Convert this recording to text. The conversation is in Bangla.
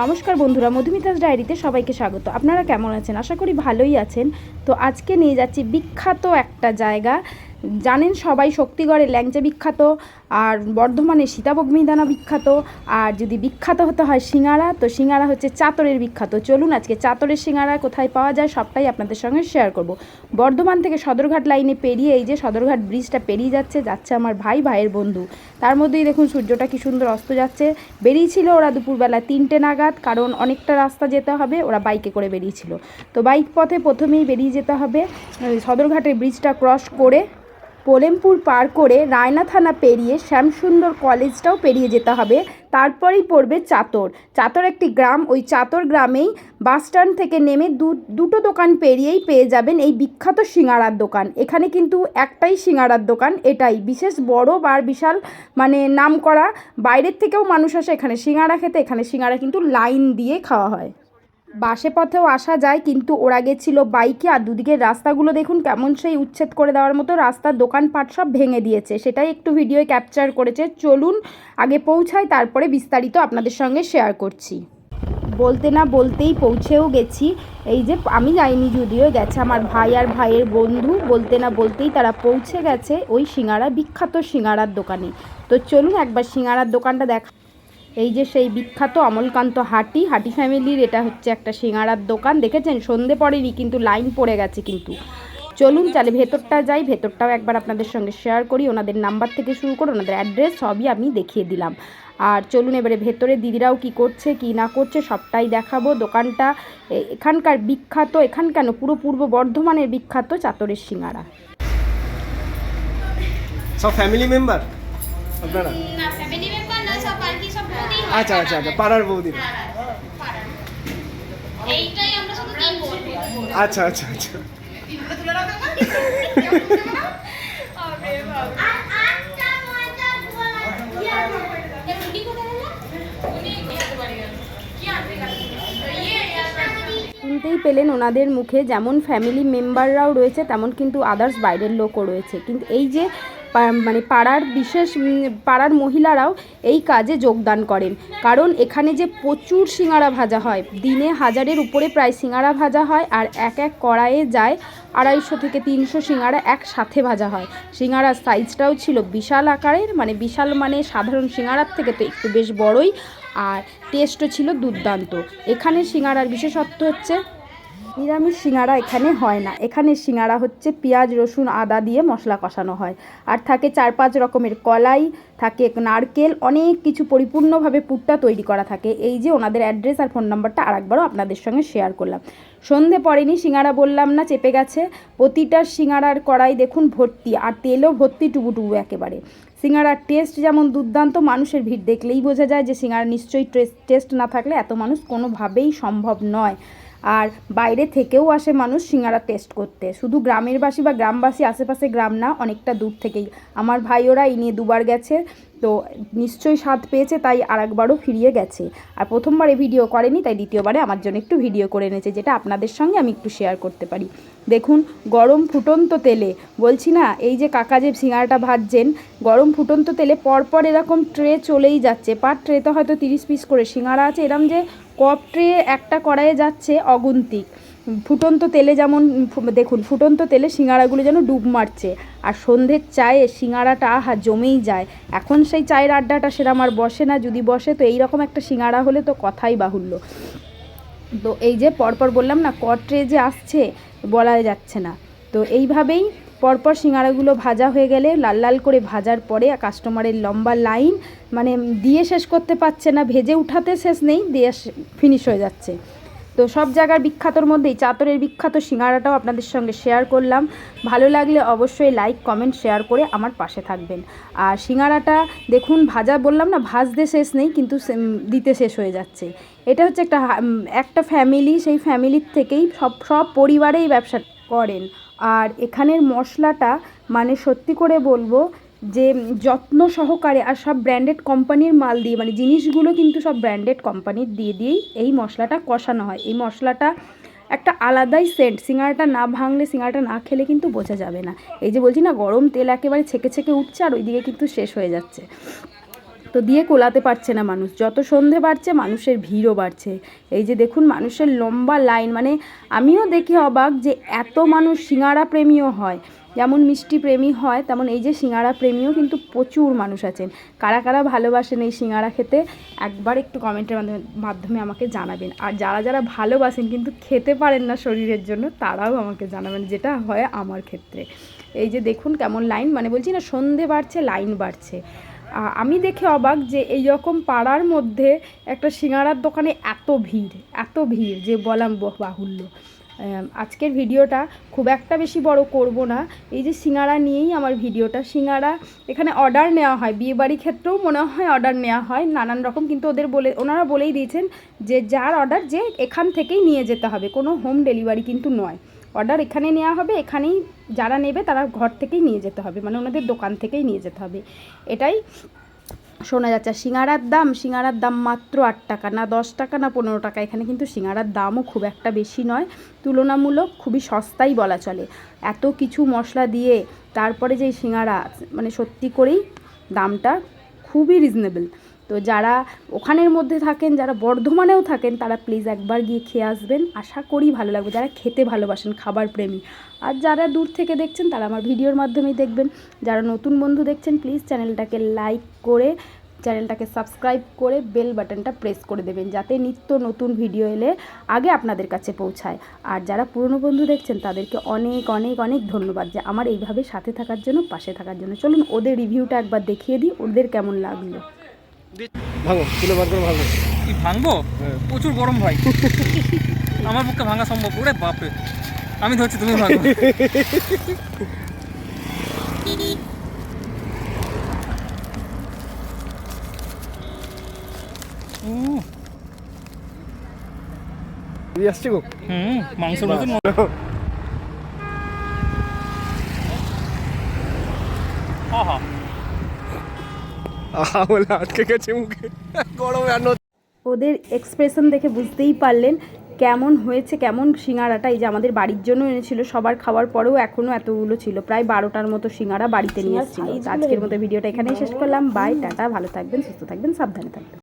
নমস্কার বন্ধুরা, মধুমিতাস ডায়েরিতে সবাইকে স্বাগত। আপনারা কেমন আছেন? আশা করি ভালোই আছেন। তো আজকে নিয়ে যাচ্ছি বিখ্যাত একটা জায়গা জানেন সবাই শক্তিগড়ের ল্যাংচা বিখ্যাত, আর বর্ধমানে সীতাভোগ মিহিদানা বিখ্যাত, আর যদি বিখ্যাত হতে হয় সিঙ্গারা, তো সিঙ্গারা হচ্ছে চাতরের বিখ্যাত। চলুন আজকে চাতরের সিঙ্গারা কোথায় পাওয়া যায় সবটাই আপনাদের সঙ্গে শেয়ার করব। বর্ধমান থেকে সদরঘাট লাইনে পেরিয়ে এই যে সদরঘাট ব্রিজটা পেরিয়ে যাচ্ছে যাচ্ছে আমার ভাই, ভাইয়ের বন্ধু। তার মধ্যেই দেখুন সূর্যটা কি সুন্দর অস্ত যাচ্ছে। বেরিয়েছিল ওরা দুপুরবেলা তিনটে নাগাদ, কারণ অনেকটা রাস্তা যেতে হবে, ওরা বাইকে করে বেরিয়েছিল। তো বাইক পথে প্রথমেই বেরিয়ে যেতে হবে সদরঘাটের ব্রিজটা ক্রস করে পোলেমপুর পার করে রায়না থানা পেরিয়ে শ্যামসুন্দর কলেজটাও পেরিয়ে যেতে হবে। তারপরেই পড়বে চাতর। চাতর একটি গ্রাম, ওই চাতর গ্রামেই বাস স্ট্যান্ড থেকে নেমে দু, দুটো দোকান পেরিয়েই পেয়ে যাবেন এই বিখ্যাত সিঙ্গারার দোকান। এখানে কিন্তু একটাই সিঙ্গারার দোকান, এটাই। বিশেষ বড় বা বিশাল মানে নাম করা বাইরের থেকেও মানুষ আসে এখানে। সিঙ্গারা খেতে এখানে সিঙ্গারা কিন্তু লাইন দিয়ে খাওয়া হয়। বাসে পথেও আসা যায়, কিন্তু ওরা গেছিল বাইকে। আর দুদিকের রাস্তাগুলো দেখুন কেমন সেই উচ্ছেদ করে দেওয়ার মতো। রাস্তার দোকানপাট সব ভেঙে দিয়েছে। সেটাই একটু ভিডিও ক্যাপচার করেছে। চলুন আগে পৌঁছাই, তারপরে বিস্তারিত আপনাদের সঙ্গে শেয়ার করছি। বলতে না বলতেই পৌঁছেও গেছি। এই যে আমি যাইনি যদিও, গেছে আমার ভাই আর ভাইয়ের বন্ধু। বলতে না বলতেই তারা পৌঁছে গেছে ওই সিঙ্গারা, বিখ্যাত সিঙ্গারার দোকানে। তো চলুন একবার সিঙ্গারার দোকানটা দেখা এই যে সেই বিখ্যাত অমলকান্ত হাটি হাটি ফ্যামিলির এটা হচ্ছে একটা সিঙ্গারার দোকান। দেখেছেন? সন্ধে পড়েনি, কিন্তু লাইন পড়ে গেছে কিন্তু। চলুন, তাহলে ভেতরটা যাই। ভেতরটাও একবার আপনাদের সঙ্গে শেয়ার করি। ওনাদের নাম্বার থেকে শুরু করে ওনাদের অ্যাড্রেস সবই আমি দেখিয়ে দিলাম। আর চলুন, এবারে ভেতরে দিদিরাও কি করছে, কি না করছে, সবটাই দেখাবো। দোকানটা এখানকার বিখ্যাত, এখান কেন? পুরো পূর্ব বর্ধমানের বিখ্যাত চাতরের সিঙ্গারা। সব ফ্যামিলি মেম্বার আপনারা? আচ্ছা আচ্ছা আচ্ছা পাড়ার বৌদি। আচ্ছা আচ্ছা আচ্ছা। শুনতেই পেলেন ওনাদের মুখে যেমন ফ্যামিলি মেম্বাররাও রয়েছে তেমন কিন্তু আদার্স বাইরের লোকও রয়েছে। কিন্তু এই যে মানে পাড়ার বিশেষ পাড়ার মহিলারাও এই কাজে যোগদান করেন। কারণ এখানে যে প্রচুর সিঙ্গারা ভাজা হয়, দিনে হাজারের উপরে প্রায় সিঙ্গারা ভাজা হয় আর এক এক কড়াইয়ে যায় আড়াইশো থেকে তিনশো সিঙ্গারা একসাথে ভাজা হয়। সিঙ্গারার সাইজটাও ছিল বিশাল আকারের মানে বিশাল মানে সাধারণ সিঙ্গারার থেকে তো একটু বেশ বড়ই আর টেস্টও ছিল দুর্দান্ত। এখানে সিঙ্গারার বিশেষত্ব হচ্ছে নিরামিষ সিঙ্গারা এখানে হয় না। এখানে সিঙ্গারা হচ্ছে পেঁয়াজ, রসুন, আদা দিয়ে মশলা কষানো হয়। আর থাকে চার পাঁচ রকমের কলাই, থাকে নারকেল, অনেক কিছু পরিপূর্ণভাবে পুরটা তৈরি করা থাকে। এই যে ওনাদের অ্যাড্রেস আর ফোন নাম্বারটা আরেকবারও আপনাদের সঙ্গে শেয়ার করলাম। সন্ধে পড়েনি সিঙ্গারা বললাম না, চেপে গেছে। প্রতিটা সিঙ্গারার কড়াই দেখুন ভর্তি, আর তেলও ভর্তি টুবু টুবু একেবারে। সিঙ্গারার টেস্ট যেমন দুর্দান্ত, মানুষের ভিড় দেখলেই বোঝা যায় যে সিঙ্গারা নিশ্চয়ই টেস্ট না থাকলে এত মানুষ কোনোভাবেই সম্ভব নয়। আর বাইরে থেকেও আসে মানুষ সিঙ্গারা টেস্ট করতে। শুধু গ্রামের বাসী বা গ্রামবাসী, আশেপাশে গ্রাম না, অনেকটা দূর থেকেই। আমার ভাই ওরা এই নিয়ে দুবার গেছে, তো নিশ্চয়ই স্বাদ পেয়েছে, তাই আরেকবারও ফিরিয়ে গেছে। আর প্রথমবারে ভিডিও করেনি, তাই দ্বিতীয়বারে আমার জন্য একটু ভিডিও করে এনেছে, যেটা আপনাদের সঙ্গে আমি একটু শেয়ার করতে পারি। দেখুন, গরম ফুটন্ত তেলে, বলছি না, এই যে কাকা যে সিঙ্গারাটা ভাজছেন, গরম ফুটন্ত তেলে পরপর এরকম ট্রে চলেই যাচ্ছে। পার ট্রেতে হয়তো তিরিশ পিস করে সিঙ্গারা আছে, এরম যে কপ ট্রে একটা কড়াইয়ে যাচ্ছে অগুন্তিক। ফুটন্ত তেলে যেমন, দেখুন, ফুটন্ত তেলে সিঙ্গারাগুলো যেন ডুব মারছে। আর সন্ধ্যের চায়ে সিঙ্গারাটা আহা, জমেই যায়। এখন সেই চায়ের আড্ডাটা সেরকম আর বসে না, যদি বসে তো এইরকম একটা সিঙ্গারা হলে তো কথাই বাহুল্য। তো এই যে পরপর বললাম না কটরে যে আসছে, বলা যাচ্ছে না। তো এইভাবেই পরপর সিঙ্গারাগুলো ভাজা হয়ে গেলে লাল লাল করে ভাজার পরে কাস্টমারের লম্বা লাইন মানে দিয়ে শেষ করতে পারছে না, ভেজে উঠাতে শেষ নেই, দিয়ে ফিনিশ হয়ে যাচ্ছে। তো সব জায়গার বিখ্যাতর মধ্যেই চাতরের বিখ্যাত সিঙ্গারাটাও আপনাদের সঙ্গে শেয়ার করলাম। ভালো লাগলে অবশ্যই লাইক কমেন্ট শেয়ার করে আমার পাশে থাকবেন। আর সিঙ্গারাটা দেখুন, ভাজা বললাম না, ভাজতে শেষ নেই, কিন্তু দিতে শেষ হয়ে যাচ্ছে। এটা হচ্ছে একটা একটা ফ্যামিলি সেই ফ্যামিলির থেকেই সব সব পরিবারেই ব্যবসা করেন। আর এখানের মশলাটা মানে সত্যি করে বলব যে যত্ন সহকারে আর সব ব্র্যান্ডেড কোম্পানির মাল দিয়ে মানে জিনিসগুলো কিন্তু সব ব্র্যান্ডেড কোম্পানির দিয়ে দিয়েই এই মশলাটা কষানো হয়। এই মশলাটা একটা আলাদাই সেন্ট সিঙ্গারাটা না ভাঙলে, সিঙ্গারাটা না খেলে কিন্তু বোঝা যাবে না। এই যে বলছি না, গরম তেল একেবারে ছেঁকে ছেঁকে উঠছে আর ওইদিকে কিন্তু শেষ হয়ে যাচ্ছে। তো দিয়ে কোলাতে পারছে না মানুষ। যত সন্ধে বাড়ছে, মানুষের ভিড়ও বাড়ছে। এই যে দেখুন, মানুষের লম্বা লাইন মানে আমিও দেখি অবাক যে এত মানুষ সিঙ্গারা প্রেমীও হয়। যেমন মিষ্টি প্রেমী হয়, তেমন এই যে সিঙ্গারা প্রেমীও কিন্তু প্রচুর মানুষ আছেন। কারা কারা ভালোবাসেন এই সিঙ্গারা খেতে, একবার একটু কমেন্টের মাধ্যমে মাধ্যমে আমাকে জানাবেন। আর যারা যারা ভালোবাসেন কিন্তু খেতে পারেন না শরীরের জন্য, তারাও আমাকে জানাবেন, যেটা হয় আমার ক্ষেত্রে। এই যে দেখুন কেমন লাইন মানে বলছি না সন্ধে বাড়ছে, লাইন বাড়ছে। আমি দেখে অবাক যে এই রকম পাড়ার মধ্যে একটা সিঙ্গারার দোকানে এত ভিড় এত ভিড় যে বলাম, বহ- বাহুল্য। আজকের ভিডিওটা খুব একটা বেশি বড় করব না। এই যে সিঙ্গারা নিয়েই আমার ভিডিওটা। সিঙ্গারা এখানে অর্ডার নেওয়া হয়। বিয়েবাড়ি ক্ষেত্রেও মনে হয় অর্ডার নেওয়া হয়। নানান রকম, কিন্তু ওদের বলে, ওনারা বলেই দিয়েছেন যে যার অর্ডার যে এখান থেকেই নিয়ে যেতে হবে। কোনো হোম ডেলিভারি কিন্তু নয়। অর্ডার এখানে নেওয়া হবে, এখানেই যারা নেবে তারা ঘর থেকেই নিয়ে যেতে হবে মানে ওনাদের দোকান থেকেই নিয়ে যেতে হবে। এটাই শোনা যাচ্ছে, সিঙ্গারার দাম সিঙ্গারার দাম মাত্র আট টাকা, না দশ টাকা, না পনেরো টাকা, এখানে কিন্তু সিঙ্গারার দামও খুব একটা বেশি নয়, তুলনামূলক খুবই সস্তাই বলা চলে। এত কিছু মশলা দিয়ে তারপরে যে সিঙ্গারা মানে সত্যি করেই দামটা খুবই রিজনেবল তো যারা ওখানের মধ্যে থাকেন, যারা বর্ধমানেও থাকেন, তারা প্লিজ একবার গিয়ে খেয়ে আসবেন। আশা করি ভালো লাগবে। যারা খেতে ভালোবাসেন, খাবার প্রেমী। আর যারা দূর থেকে দেখছেন, তারা আমার ভিডিওর মাধ্যমেই দেখবেন। যারা নতুন বন্ধু দেখছেন প্লিজ চ্যানেলটাকে লাইক করে চ্যানেলটাকে সাবস্ক্রাইব করে বেল বাটনটা প্রেস করে দেবেন, যাতে নিত্য নতুন ভিডিও এলে আগে আপনাদের কাছে পৌঁছায়। আর যারা পুরনো বন্ধু দেখছেন, তাদেরকে অনেক অনেক অনেক ধন্যবাদ যে আমার এইভাবে সাথে থাকার জন্য, পাশে থাকার জন্য। চলুন ওদের রিভিউটা একবার দেখিয়ে দিই, ওদের কেমন লাগল। ভাঙো তুলে বার করে ভাঙো কি ভাঙবো হ্যাঁ। প্রচুর গরম ভাই আমার পক্ষে ভাঙা সম্ভব ওরে বাপরে আমি ধরছি তুমি ভাঙো উহ, দিয়ে আসছে গো হুম মাংসের মতন আহা বলে আটকে গেছে মুখে। গরমে আর ওদের এক্সপ্রেশন দেখে বুঝতেই পারলেন কেমন হয়েছে কেমন সিঙ্গারাটা। এই যে আমাদের বাড়ির জন্য এনেছিল সবার খাওয়ার পরেও এখনও এতগুলো ছিল। প্রায় বারোটার মতো সিঙ্গারা বাড়িতে নিয়ে এসেছিল। আজকের মতো ভিডিওটা এখানেই শেষ করলাম। বাই টাটা ভালো থাকবেন সুস্থ থাকবেন সাবধানে থাকবেন।